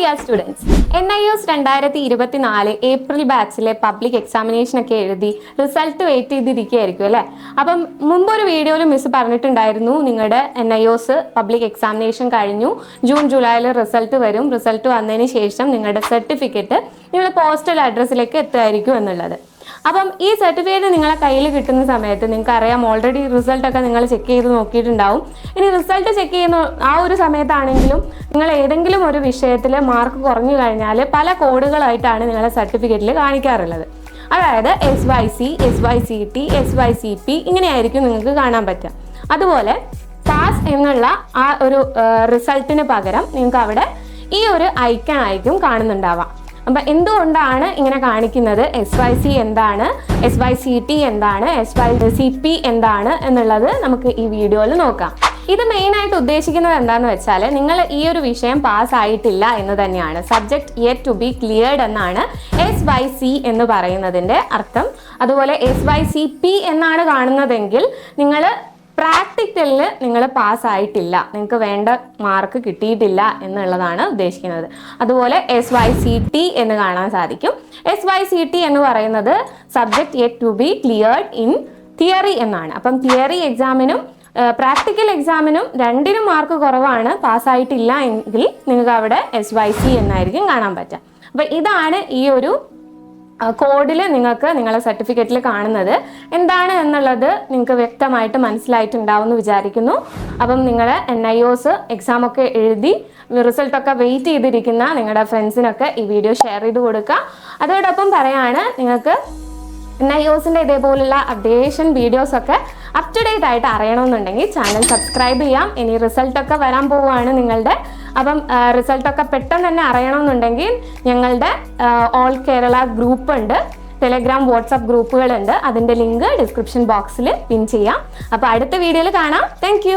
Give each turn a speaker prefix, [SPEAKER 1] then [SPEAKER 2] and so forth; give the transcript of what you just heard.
[SPEAKER 1] Dear students N I S രണ്ടായിരത്തി ഇരുപത്തിനാല് April ബാച്ചിലെ public examination ഒക്കെ എഴുതി റിസൾട്ട് വെയിറ്റ് ചെയ്തിരിക്കുകയായിരിക്കും അല്ലേ? അപ്പം മുമ്പൊരു വീഡിയോയിൽ മിസ് പറഞ്ഞിട്ടുണ്ടായിരുന്നു നിങ്ങളുടെ N I O S public examination കഴിഞ്ഞു ജൂൺ ജൂലൈയിൽ റിസൾട്ട് വരും. റിസൾട്ട് വന്നതിന് ശേഷം നിങ്ങളുടെ സർട്ടിഫിക്കറ്റ് നിങ്ങളുടെ പോസ്റ്റൽ അഡ്രസ്സിലേക്ക് എത്തുമായിരിക്കും എന്നുള്ളത്. അപ്പം ഈ സർട്ടിഫിക്കറ്റ് നിങ്ങളെ കയ്യിൽ കിട്ടുന്ന സമയത്ത് നിങ്ങൾക്ക് അറിയാം ഓൾറെഡി റിസൾട്ടൊക്കെ നിങ്ങൾ ചെക്ക് ചെയ്ത് നോക്കിയിട്ടുണ്ടാവും. ഇനി റിസൾട്ട് ചെക്ക് ചെയ്യുന്ന ആ ഒരു സമയത്താണെങ്കിലും നിങ്ങൾ ഏതെങ്കിലും ഒരു വിഷയത്തിൽ മാർക്ക് കുറഞ്ഞു കഴിഞ്ഞാൽ പല കോഡുകളായിട്ടാണ് നിങ്ങളെ സർട്ടിഫിക്കറ്റിൽ കാണിക്കാറുള്ളത്. അതായത് S Y C S Y C T S Y C P ഇങ്ങനെയായിരിക്കും നിങ്ങൾക്ക് കാണാൻ പറ്റുക. അതുപോലെ പാസ് എന്നുള്ള ആ ഒരു റിസൾട്ടിന് പകരം നിങ്ങൾക്ക് അവിടെ ഈ ഒരു ഐക്കൺ ആയിരിക്കും കാണുന്നുണ്ടാവാം അപ്പം എന്തുകൊണ്ടാണ് ഇങ്ങനെ കാണിക്കുന്നത്? എസ് വൈ സി എന്താണ്? എസ് വൈ സി ടി എന്താണ്? എസ് വൈ സി പി എന്താണ്? എന്നുള്ളത് നമുക്ക് ഈ വീഡിയോയിൽ നോക്കാം. ഇത് മെയിനായിട്ട് ഉദ്ദേശിക്കുന്നത് എന്താന്ന് വെച്ചാൽ നിങ്ങൾ ഈ ഒരു വിഷയം പാസ് ആയിട്ടില്ല എന്ന് തന്നെയാണ്. Subject yet to be cleared എന്നാണ് എസ് വൈ സി എന്ന് പറയുന്നതിന്റെ അർത്ഥം. അതുപോലെ എസ് വൈ സി പി എന്നാണ് കാണുന്നതെങ്കിൽ നിങ്ങൾ പ്രാക്ടിക്കലിൽ നിങ്ങൾ പാസ്സായിട്ടില്ല. നിങ്ങൾക്ക് വേണ്ട മാർക്ക് കിട്ടിയിട്ടില്ല എന്നുള്ളതാണ് ഉദ്ദേശിക്കുന്നത്. അതുപോലെ എസ് വൈ സി ടി എന്ന് കാണാൻ സാധിക്കും. എസ് വൈ സി ടി എന്ന് പറയുന്നത് subject yet to be cleared in theory എന്നാണ്. അപ്പം തിയറി എക്സാമിനും പ്രാക്ടിക്കൽ എക്സാമിനും രണ്ടിനും മാർക്ക് കുറവാണ്. പാസ്സായിട്ടില്ല എങ്കിൽ നിങ്ങൾക്ക് അവിടെ എസ് വൈ സി എന്നായിരിക്കും കാണാൻ പറ്റുക. അപ്പം ഇതാണ് ഈ ഒരു കോഡിൽ നിങ്ങൾക്ക് നിങ്ങളെ സർട്ടിഫിക്കറ്റിൽ കാണുന്നത് എന്താണ് എന്നുള്ളത് നിങ്ങൾക്ക് വ്യക്തമായിട്ട് മനസ്സിലായിട്ടുണ്ടാവും എന്ന് വിചാരിക്കുന്നു. അപ്പം നിങ്ങൾ എൻ ഐ ഒസ് എക്സാം ഒക്കെ എഴുതി റിസൾട്ടൊക്കെ വെയിറ്റ് ചെയ്തിരിക്കുന്ന നിങ്ങളുടെ ഫ്രണ്ട്സിനൊക്കെ ഈ വീഡിയോ ഷെയർ ചെയ്ത് കൊടുക്കുക. അതോടൊപ്പം പറയാണ് നിങ്ങൾക്ക് എൻ ഐ ഒസിന്റെ ഇതേപോലുള്ള അപ്ഡേഷൻ വീഡിയോസ് ഒക്കെ അപ് ടു ഡേറ്റ് ആയിട്ട് അറിയണമെന്നുണ്ടെങ്കിൽ ചാനൽ സബ്സ്ക്രൈബ് ചെയ്യാം. ഇനി റിസൾട്ടൊക്കെ വരാൻ പോവുകയാണ് നിങ്ങളുടെ. അപ്പം റിസൾട്ടൊക്കെ പെട്ടെന്ന് തന്നെ അറിയണമെന്നുണ്ടെങ്കിൽ ഞങ്ങളുടെ ഓൾ കേരള ഗ്രൂപ്പ് ഉണ്ട്. ടെലഗ്രാം വാട്സപ്പ് ഗ്രൂപ്പുകളുണ്ട് അതിന്റെ ലിങ്ക് ഡിസ്ക്രിപ്ഷൻ ബോക്സിൽ പിൻ ചെയ്യാം. അപ്പോൾ അടുത്ത വീഡിയോയിൽ കാണാം. താങ്ക്